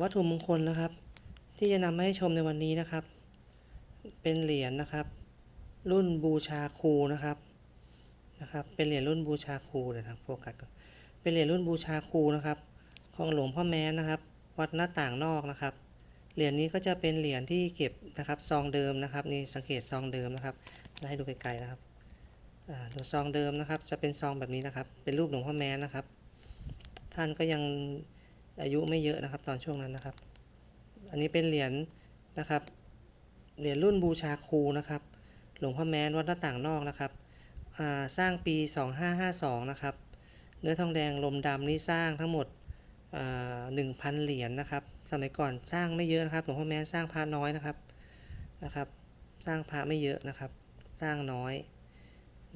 วัตถุมงคลนะครับ ที่จะนำมาให้ชมในวันนี้นะครับ เป็นเหรียญนะครับ รุ่นบูชาครูนะครับนะครับ เป็นเหรียญรุ่นบูชาครูเดี๋ยวนะครับโฟกัสเป็นเหรียญรุ่นบูชาครูนะครับ ของหลวงพ่อแม้นะครับ วัดหน้าต่างนอกนะครับเหรียญนี้ก็จะเป็นเหรียญที่เก็บนะครับซองเดิมนะครับนี่สังเกตซองเดิมนะครับให้ดูไกลๆนะครับอ่าดูซองเดิมนะครับ จะเป็นซองแบบนี้นะครับ เป็นรูปหลวงพ่อแม้นะครับ ท่านก็ยัง อายุไม่เยอะนะครับ ตอนช่วงนั้นนะครับ อันนี้เป็นเหรียญนะครับ เหรียญรุ่นบูชาครูนะครับ หลวงพ่อแม้นวัดหน้าต่างนอกนะครับสร้างปี 2552 นะครับ เนื้อทองแดงลมดำนี่สร้างทั้งหมดหนึ่งพันเหรียญนะครับ สมัยก่อนสร้างไม่เยอะนะครับ หลวงพ่อแม้นสร้างพระน้อยนะครับ นะครับ สร้างพระไม่เยอะนะครับ สร้างน้อย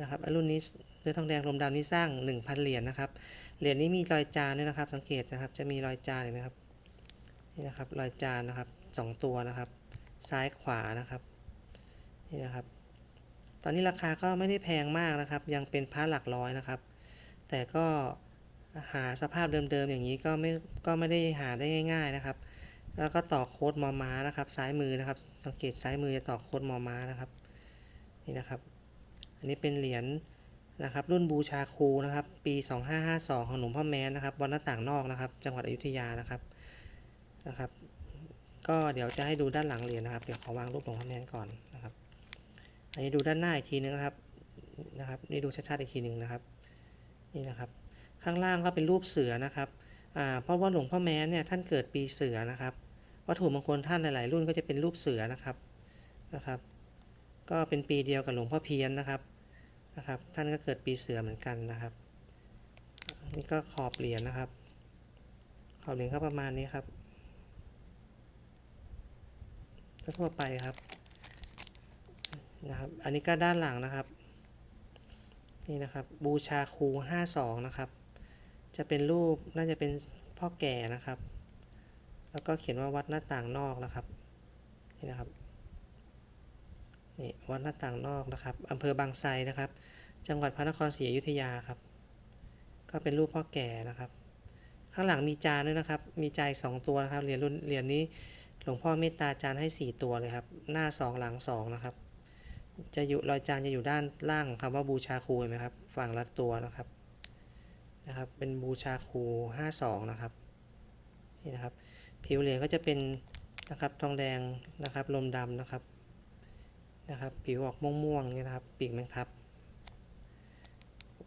นะครับอรุ่นนี้ เนื้อทองแดงลมดำนี่สร้าง 1,000 เหรียญนะครับ เหรียญนี้มีรอยจานด้วยนะครับ สังเกตนะครับ จะมีรอยจานเห็นไหมครับ นี่นะครับ รอยจานนะครับสองตัวนะครับ ซ้ายขวานะครับ นี่นะครับ ตอนนี้ราคาก็ไม่ได้แพงมากนะครับ ยังเป็นพระหลักร้อยนะครับ แต่ก็หาสภาพเดิมๆอย่างนี้ก็ไม่ ก็ไม่ได้หาได้ง่าย ๆนะครับ แล้วก็ต่อโค้ดมอม้านะครับ ซ้ายมือนะครับ สังเกตซ้ายมือจะต่อโค้ดมอม้านะครับ นี่นะครับ อันนี้เป็นเหรียญ นะครับรุ่นบูชาครูนะครับปี 2552 ของหลวงพ่อแม้นนะครับวัดหน้าต่างนอกนะครับ จังหวัดอยุธยานะครับนะครับ ก็เดี๋ยวจะให้ดูด้านหลังเหรียญนะครับเดี๋ยวขอวางรูปหลวงพ่อแม้นก่อนนะครับอันนี้ดูด้านหน้าอีกทีนึงนะครับนะครับนี่ดูชัดๆอีกทีหนึ่งนะครับนี่นะครับ ข้างล่างก็เป็นรูปเสือนะครับอ่าเพราะว่าหลวงพ่อแม้นเนี่ยท่านเกิดปีเสือนะครับ วัตถุมงคลท่านหลายๆ รุ่นก็จะเป็นรูปเสือนะครับนะครับ ก็เป็นปีเดียวกับหลวงพ่อเพี้ยนนะครับ นะครับ ท่านก็เกิดปีเสือเหมือนกันนะครับ นี่ก็ขอบเหรียญนะครับ ขอบเหรียญก็ประมาณนี้ครับทั่วไปครับนะครับ อันนี้ก็ด้านหลังนะครับนี่นะครับบูชาครู52 นะครับ จะเป็นรูปน่าจะเป็นพ่อแก่นะครับ แล้วก็เขียนว่าวัดหน้าต่างนอกนะครับนี่นะครับ นี่วัดหน้าต่างนอกนะครับอำเภอบางไทรนะครับ จังหวัดพระนครศรีอยุธยาครับ ก็เป็นรูปพ่อแก่นะครับ ข้างหลังมีจานด้วยนะครับ มีจานสองตัวนะครับเหรียญรุ่นเหรียญนี้หลวงพ่อเมตตาจานให้ 4 ตัวเลยครับ หน้า 2 หลัง 2 นะครับ จะอยู่รอยจานจะอยู่ด้านล่างของคำว่าบูชาครูเห็นไหมครับ ฝั่งละตัวนะครับนะครับ เป็นบูชาครู 52 นะครับนี่นะครับ ผิวเหรียญก็จะเป็นนะครับทองแดงนะครับลมดำนะครับ นะครับ ผิวออกม่วงๆนี่นะครับปีกแมงทับ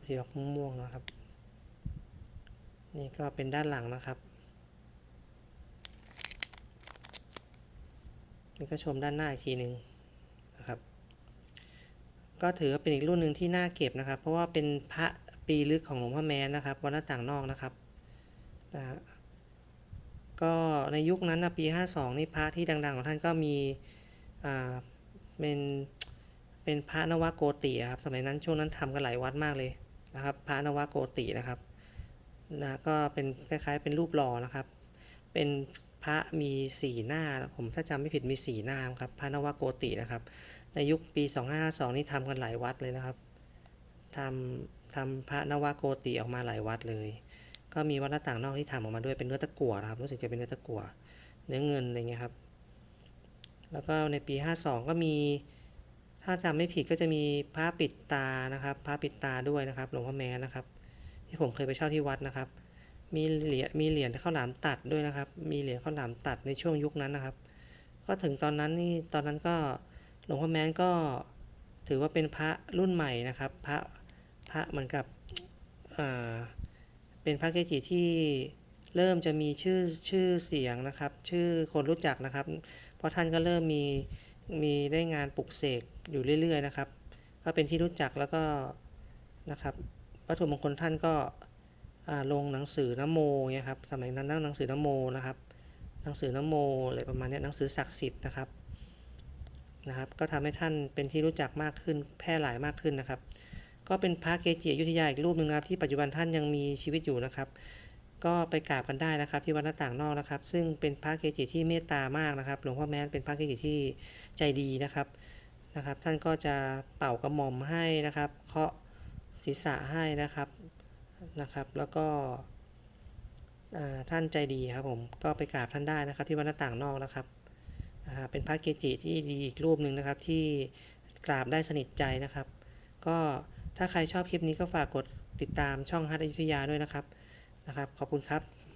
สีออกม่วงๆนะครับ นี่ก็เป็นด้านหลังนะครับ นี่ก็ชมด้านหน้าอีกทีหนึ่งนะครับ ก็ถือว่าเป็นอีกรุ่นหนึ่งที่น่าเก็บนะครับ เพราะว่าเป็นพระปีลึกของหลวงพ่อแม้นะครับวัดหน้าต่างนอกนะครับนะฮะก็ในยุคนั้นนะปี 52 นี่พระที่ดัง ๆ ของท่านก็มีอ่า เป็นเป็นพระนวโกติครับสมัยนั้นช่วงนั้นทำกันหลายวัดมากเลยนะครับ พระนวโกตินะครับนะก็เป็นคล้ายๆเป็นรูปหล่อนะครับ เป็นพระมีสีหน้าผมถ้าจำไม่ผิดมีสีหน้าครับพระนวโกตินะครับ ในยุคปี 2552นี่ทำกันหลายวัดเลยนะครับทำทำพระนวโกติออกมาหลายวัดเลย ก็มีวัดหน้าต่างนอกที่ทำออกมาด้วยเป็นเนื้อตะกั่วครับรู้สึกจะเป็นเนื้อตะกั่วเนื้อเงินอะไรเงี้ยครับ แล้วก็ในปี 52 ก็มี ถ้าจำไม่ผิดก็จะมีพระปิดตานะครับพระปิดตาด้วยนะครับหลวงพ่อแม้นะครับ ที่ผมเคยไปเช่าที่วัดนะครับ มีเหรียญมีเหรียญข้าวหลามตัดด้วยนะครับ มีเหรียญข้าวหลามตัดในช่วงยุคนั้นนะครับ ก็ถึงตอนนั้นนี่ตอนนั้นก็หลวงพ่อแม้นก็ถือว่าเป็นพระรุ่นใหม่นะครับ พระพระเหมือนกับเป็นพระเกจิที่ เริ่มจะมีชื่อชื่อเสียงนะครับ ชื่อคนรู้จักนะครับ เพราะท่านก็เริ่มมีมีได้งานปลุกเสกอยู่เรื่อยๆนะครับ ก็เป็นที่รู้จักแล้วก็นะครับ วัตถุมงคลท่านก็ลงหนังสือนโมเนี่ยครับสมัยนั้นนั่งหนังสือนโมนะครับ หนังสือนโมอะไรประมาณนี้หนังสือศักดิ์สิทธิ์นะครับนะครับ ก็ทำให้ท่านเป็นที่รู้จักมากขึ้นแพร่หลายมากขึ้นนะครับ ก็เป็นพระเกจิอยุธยาอีกรูปหนึ่งนะครับที่ปัจจุบันท่านยังมีชีวิตอยู่นะครับ ก็ไปกราบกันได้นะครับ ที่วัดหน้าต่างนอกนะครับ ซึ่งเป็นพระเกจิที่เมตตามากนะครับ หลวงพ่อแม้นเป็นพระเกจิที่ใจดีนะครับนะครับ ท่านก็จะเป่ากระหม่อมให้นะครับเคาะศีรษะให้นะครับนะครับ แล้วก็ท่านใจดีครับผมก็ไปกราบท่านได้นะครับ ที่วัดหน้าต่างนอกนะครับเป็นพระเกจิที่ดีอีกรูปหนึ่งนะครับ ที่กราบได้สนิทใจนะครับ ก็ถ้าใครชอบคลิปนี้ก็ฝากกดติดตามช่องฮัตอยุธยาด้วยนะครับ นะครับ ขอบคุณครับ